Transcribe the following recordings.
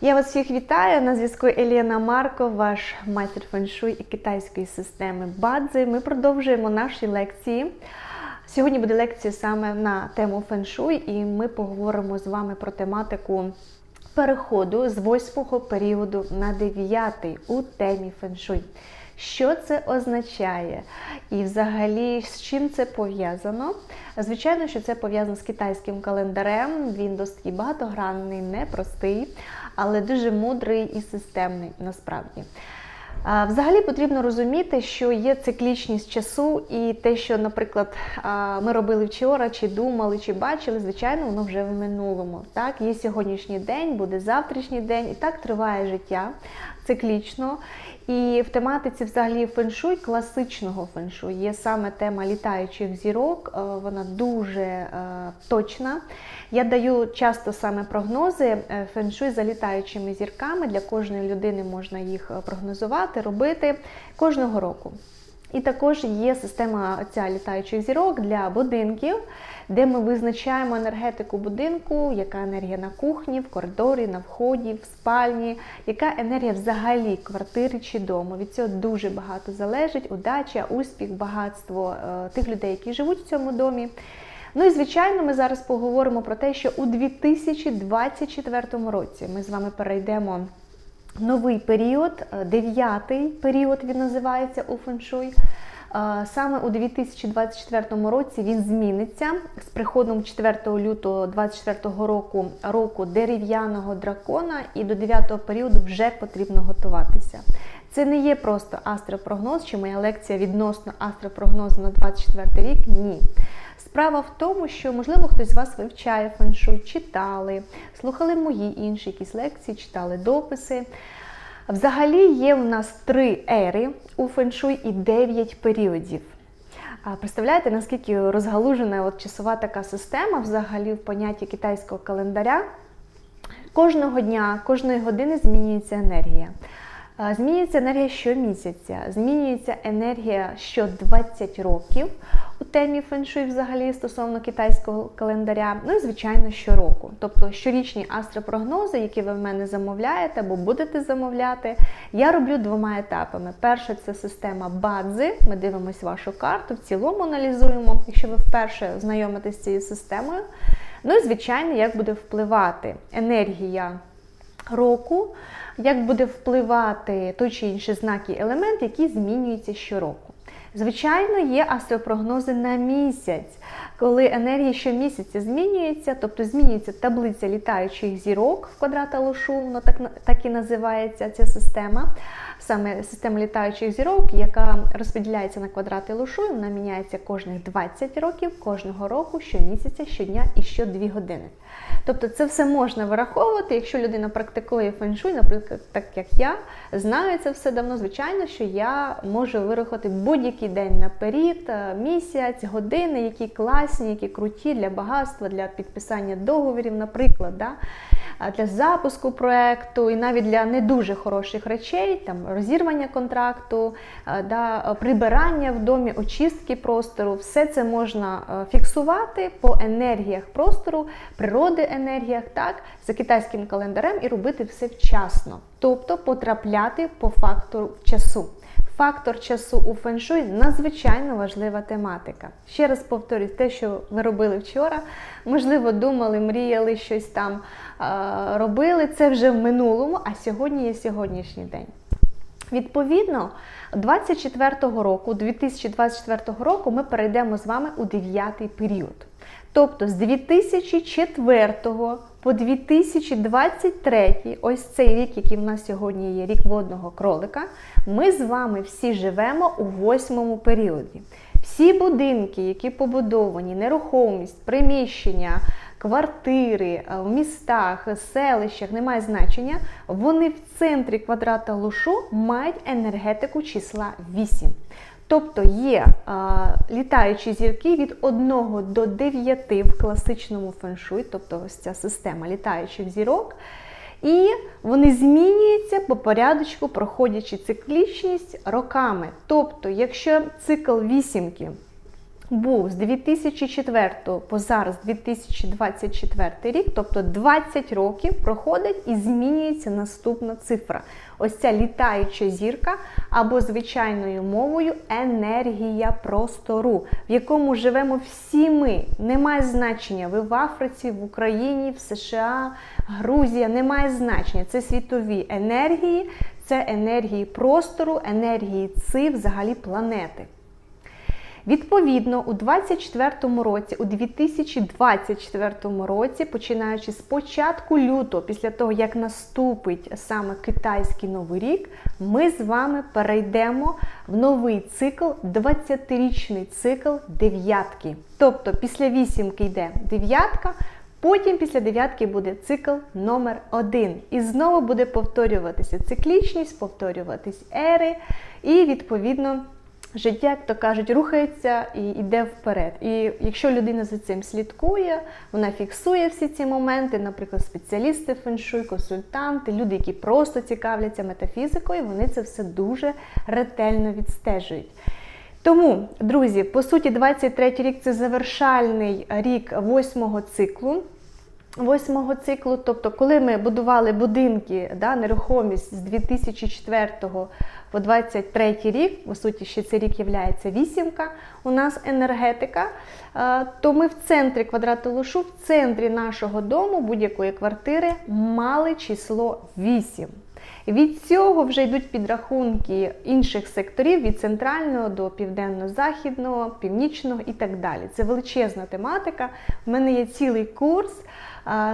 Я вас всіх вітаю. На зв'язку Еліна Марко, ваш майстер феншуй і китайської системи Бадзи. Ми продовжуємо наші лекції. Сьогодні буде лекція саме на тему феншуй, і ми поговоримо з вами про тематику переходу з восьмого періоду на дев'ятий у темі феншуй. Що це означає? І взагалі з чим це пов'язано? Звичайно, що це пов'язано з китайським календарем. Він досить багатогранний, непростий, але дуже мудрий і системний насправді. Взагалі потрібно розуміти, що є циклічність часу, і те, що, наприклад, ми робили вчора, чи думали, чи бачили, звичайно, воно вже в минулому. Так, є сьогоднішній день, буде завтрашній день, і так триває життя циклічно. І в тематиці взагалі феншуй, класичного феншуй, є саме тема літаючих зірок, е, вона дуже е, точна. Я даю часто саме прогнози е, феншуй за літаючими зірками. Для кожної людини можна їх прогнозувати, робити кожного року. І також є система ця літаючих зірок для будинків, де ми визначаємо енергетику будинку, яка енергія на кухні, в коридорі, на вході, в спальні, яка енергія взагалі квартири чи дому. Від цього дуже багато залежить удача, успіх, багатство е, тих людей, які живуть в цьому домі. Ну і звичайно, ми зараз поговоримо про те, що у 2024 році ми з вами перейдемо. Новий період, е, дев'ятий період він називається у феншуй. Саме у 2024 році він зміниться з приходом 4 лютого 2024 року року дерев'яного дракона, і до 9 періоду вже потрібно готуватися. Це не є просто астропрогноз, чи моя лекція відносно астропрогнозу на 24 рік. Ні. Справа в тому, що, можливо, хтось з вас вивчає феншуй, читали, слухали мої інші якісь лекції, читали дописи. Взагалі є у нас три ери у феншуй і дев'ять періодів. Представляєте, наскільки розгалужена от часова така система взагалі в понятті китайського календаря? Кожного дня, кожної години змінюється енергія. Змінюється енергія щомісяця, змінюється енергія що 20 років у темі феншуй взагалі стосовно китайського календаря. Ну і звичайно щороку. Тобто щорічні астропрогнози, які ви в мене замовляєте або будете замовляти, я роблю двома етапами. Перше це система бадзи. Ми дивимося вашу карту, в цілому аналізуємо, якщо ви вперше знайомитесь з цією системою. Ну і звичайно, як буде впливати енергія року, як буде впливати той чи інший знак і елемент, які змінюються щороку. Звичайно, є астропрогнози на місяць, коли енергія щомісяця змінюється, тобто змінюється таблиця літаючих зірок в квадрата Лошу, воно так, так і називається ця система. Саме система літаючих зірок, яка розподіляється на квадрати Лошу, вона міняється кожних 20 років, кожного року, щомісяця, щодня і щодві години. Тобто це все можна вираховувати, якщо людина практикує феншуй, наприклад, так як я, знаю це все давно, звичайно, що я можу вирахувати будь-який день наперед, е, місяць, години, які класні, які круті для багатства, для підписання договорів, наприклад, да? для запуску проекту і навіть для не дуже хороших речей, там розірвання контракту, е, да, прибирання в домі, очистки простору, все це можна е, фіксувати по енергіях простору, природи енергіях, так, за китайським календарем і робити все вчасно, тобто потрапляти по фактору часу. Фактор часу у феншуй надзвичайно важлива тематика. Ще раз повторюсь, те, що ви робили вчора, можливо, думали, мріяли щось там е, робили. Це вже в минулому, а сьогодні є сьогоднішній день. Відповідно, 24 року, 2024 року, ми перейдемо з вами у 9 період. Тобто з 2004 по 2023, ось цей рік, який в нас сьогодні є, рік водного кролика, ми з вами всі живемо у восьмому періоді. Всі будинки, які побудовані, нерухомість, приміщення, квартири е, в містах, селищах, немає значення, вони в центрі квадрата лушу мають енергетику числа 8. Тобто є а, літаючі зірки від 1 до 9 в класичному феншуй, тобто ось ця система літаючих зірок. І вони змінюються по порядочку, проходячи циклічність роками. Тобто, якщо цикл вісімки був з 2004 по зараз 2024 рік, тобто 20 років проходить і змінюється наступна цифра. Ось ця літаюча зірка або звичайною мовою енергія простору, в якому живемо всі ми. Немає значення. Ви в Африці, в Україні, в США, Грузія, немає значення. Це світові енергії, це енергії простору, енергії ци взагалі планети. Відповідно, у 2024 році, у 2024 році, починаючи з початку лютого, після того, як наступить саме китайський новий рік, ми з вами перейдемо в новий цикл, 20-річний цикл дев'ятки. Тобто після вісімки йде дев'ятка, потім після дев'ятки буде цикл номер один. І знову буде повторюватися циклічність, повторюватись ери, і відповідно життя, як то кажуть, рухається і йде вперед. І якщо людина за цим слідкує, вона фіксує всі ці моменти, наприклад, спеціалісти феншуй, консультанти, люди, які просто цікавляться метафізикою, вони це все дуже ретельно відстежують. Тому, друзі, по суті, 23 рік це завершальний рік восьмого циклу. Восьмого циклу, тобто, коли ми будували будинки, да, нерухомість з 2004 по 23 рік, по суті, ще цей рік є вісімка, у нас енергетика, е, то ми в центрі квадрату лошу, в центрі нашого дому, будь-якої квартири, мали число 8. Від цього вже йдуть підрахунки інших секторів від центрального до південно-західного, північного і так далі. Це величезна тематика. У мене є цілий курс.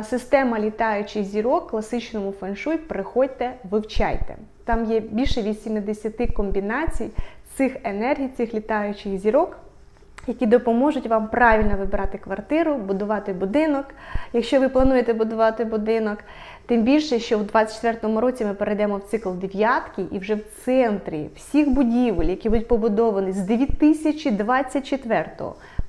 Система літаючих зірок, класичному феншуй, приходьте, вивчайте. Там є більше 80 комбінацій цих енергій, цих літаючих зірок, які допоможуть вам правильно вибирати квартиру, будувати будинок. Якщо ви плануєте будувати будинок, тим більше, що в 2024 році ми перейдемо в цикл дев'ятки, і вже в центрі всіх будівель, які будуть побудовані з 2024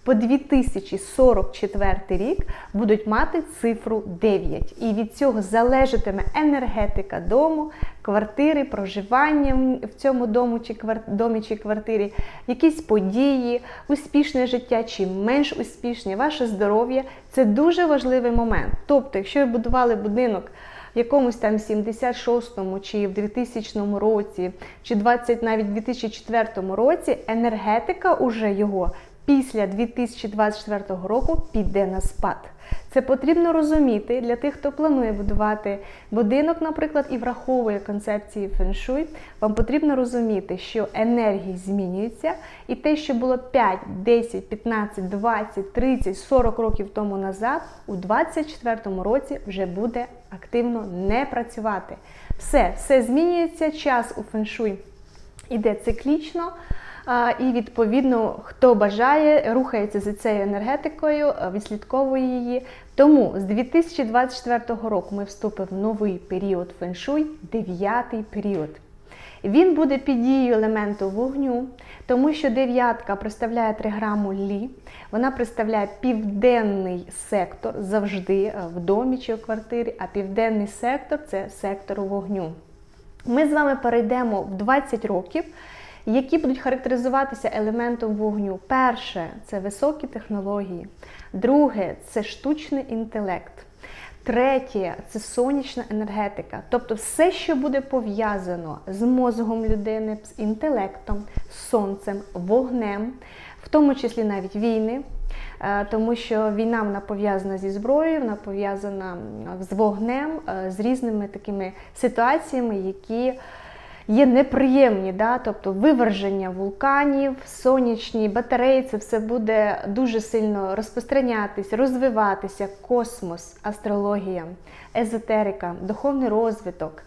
по 2044 рік будуть мати цифру 9. І від цього залежатиме енергетика дому, квартири, проживання в цьому дому чи домі чи квартирі, якісь події, успішне життя чи менш успішне, ваше здоров'я це дуже важливий момент. Тобто, якщо ви будували будинок. В якомусь там 76-му чи в 2000 році, чи 20 навіть в 2004 році енергетика уже його після 2024 року піде на спад. Це потрібно розуміти для тих, хто планує будувати будинок, наприклад, і враховує концепції феншуй. Вам потрібно розуміти, що енергії змінюються, і те, що було 5, 10, 15, 20, 30, 40 років тому назад, у 2024 році вже буде активно не працювати. Все, все змінюється, час у феншуй іде циклічно. І відповідно, хто бажає, рухається за цією енергетикою, е, відслідковує її. Тому з 2024 року ми вступимо в новий період феншуй, дев'ятий період. Він буде під дією елементу вогню, тому що дев'ятка представляє триграму лі, вона представляє південний сектор завжди е, в домі чи в квартирі, а південний сектор це сектор вогню. Ми з вами перейдемо в 20 років які будуть характеризуватися елементом вогню. Перше це високі технології, друге це штучний інтелект. Третє це сонячна енергетика. Тобто все, що буде пов'язано з мозгом людини, з інтелектом, сонцем, вогнем, в тому числі навіть війни, е, тому що війна вона пов'язана зі зброєю, вона пов'язана з вогнем, е, з різними такими ситуаціями, які є неприємні, да? тобто виверження вулканів, сонячні батареї, це все буде дуже сильно розпространятися, розвиватися, космос, астрологія, езотерика, духовний розвиток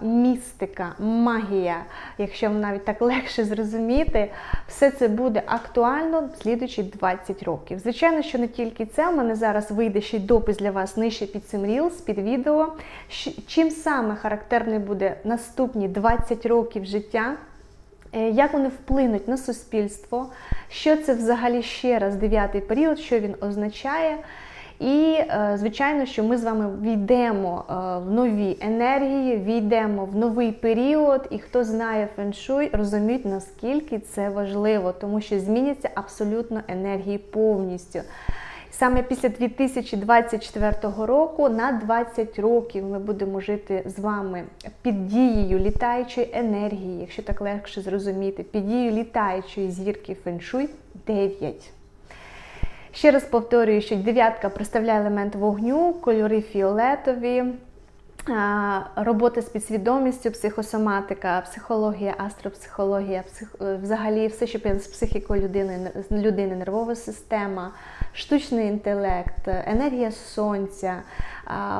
містика, магія, якщо навіть так легше зрозуміти, все це буде актуально слідуючі 20 років. Звичайно, що не тільки це, у мене зараз вийде ще й допис для вас нижче під цим рілс, під відео. Чим саме характерний буде наступні 20 років життя. Е, як вони вплинуть на суспільство? Що це взагалі ще раз дев'ятий період, що він означає? І, е, звичайно, що ми з вами війдемо е, в нові енергії, війдемо в новий період, і хто знає феншуй, розуміють, наскільки це важливо, тому що зміняться абсолютно енергії повністю. Саме після 2024 року на 20 років ми будемо жити з вами під дією літаючої енергії, якщо так легше зрозуміти, під дією літаючої зірки феншуй 9. Ще раз повторюю, що дев'ятка представляє елемент вогню, кольори фіолетові, робота з підсвідомістю, психосоматика, психологія, астропсихологія, псих... е, взагалі все, що з психікою людини, людини, нервова система, штучний інтелект, енергія сонця,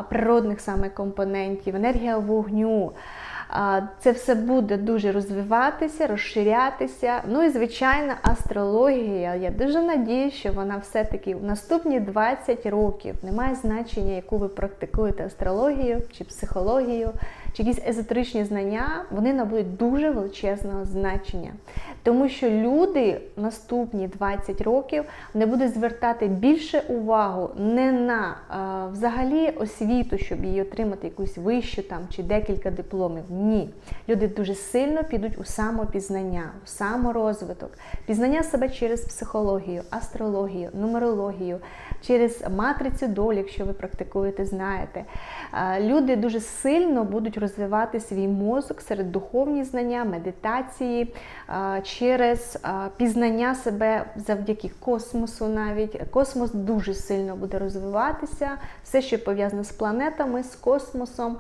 природних саме компонентів, енергія вогню. Це все буде дуже розвиватися, розширятися. Ну і звичайно, астрологія. Я дуже надію, що вона все-таки в наступні 20 років не має значення, яку ви практикуєте астрологію чи психологію, чи якісь езотеричні знання, вони набудуть дуже величезного значення. Тому що люди наступні 20 років не будуть звертати більше увагу не на а, взагалі освіту, щоб її отримати якусь вищу там чи декілька дипломів. Ні. Люди дуже сильно підуть у самопізнання, у саморозвиток, пізнання себе через психологію, астрологію, нумерологію, через матрицю долі, якщо ви практикуєте, знаєте. А, Люди дуже сильно будуть розвивати свій мозок серед духовні знання, медитації, через пізнання себе завдяки космосу навіть. Космос дуже сильно буде розвиватися, все, що пов'язане з планетами, з космосом.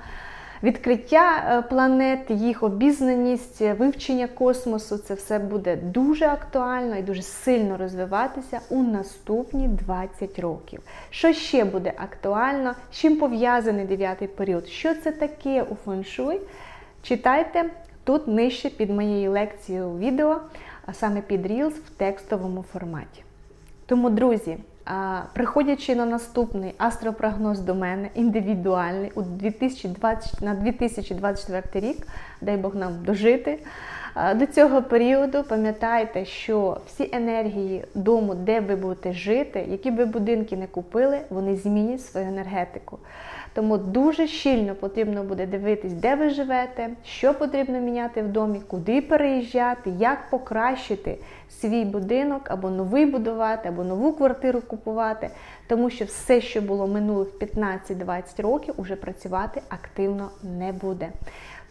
Відкриття е, планет, їх обізнаність, вивчення космосу це все буде дуже актуально і дуже сильно розвиватися у наступні 20 років. Що ще буде актуально? З чим пов'язаний дев'ятий період? Що це таке у феншуй? Читайте тут нижче під моєю лекцією відео, а саме під Reels в текстовому форматі. Тому, друзі, приходячи на наступний астропрогноз до мене, індивідуальний у 2020, на 2024 рік, дай Бог нам дожити. До цього періоду пам'ятайте, що всі енергії дому, де ви будете жити, які ви будинки не купили, вони змінять свою енергетику. Тому дуже щільно потрібно буде дивитись, де ви живете, що потрібно міняти в домі, куди переїжджати, як покращити свій будинок або новий будувати, або нову квартиру купувати. Тому що все, що було минулих 15-20 років, уже працювати активно не буде.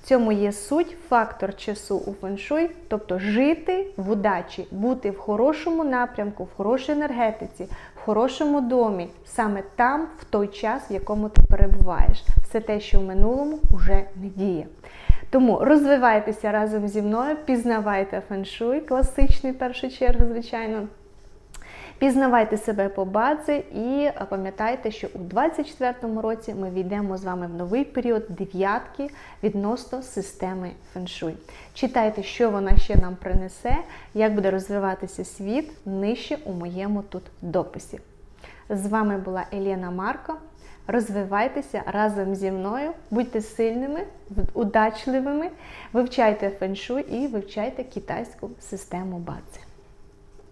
Цьому є суть, фактор часу у феншуй, тобто жити в удачі, бути в хорошому напрямку, в хорошій енергетиці, в хорошому домі, саме там, в той час, в якому ти перебуваєш. Все те, що в минулому, вже не діє. Тому розвивайтеся разом зі мною, пізнавайте феншуй, класичний першу чергу, звичайно. Пізнавайте себе по базі і пам'ятайте, що у 2024 році ми війдемо з вами в новий період дев'ятки відносно системи феншуй. Читайте, що вона ще нам принесе, як буде розвиватися світ нижче у моєму тут дописі. З вами була Елена Марко. Розвивайтеся разом зі мною, будьте сильними, удачливими, вивчайте феншуй і вивчайте китайську систему баці.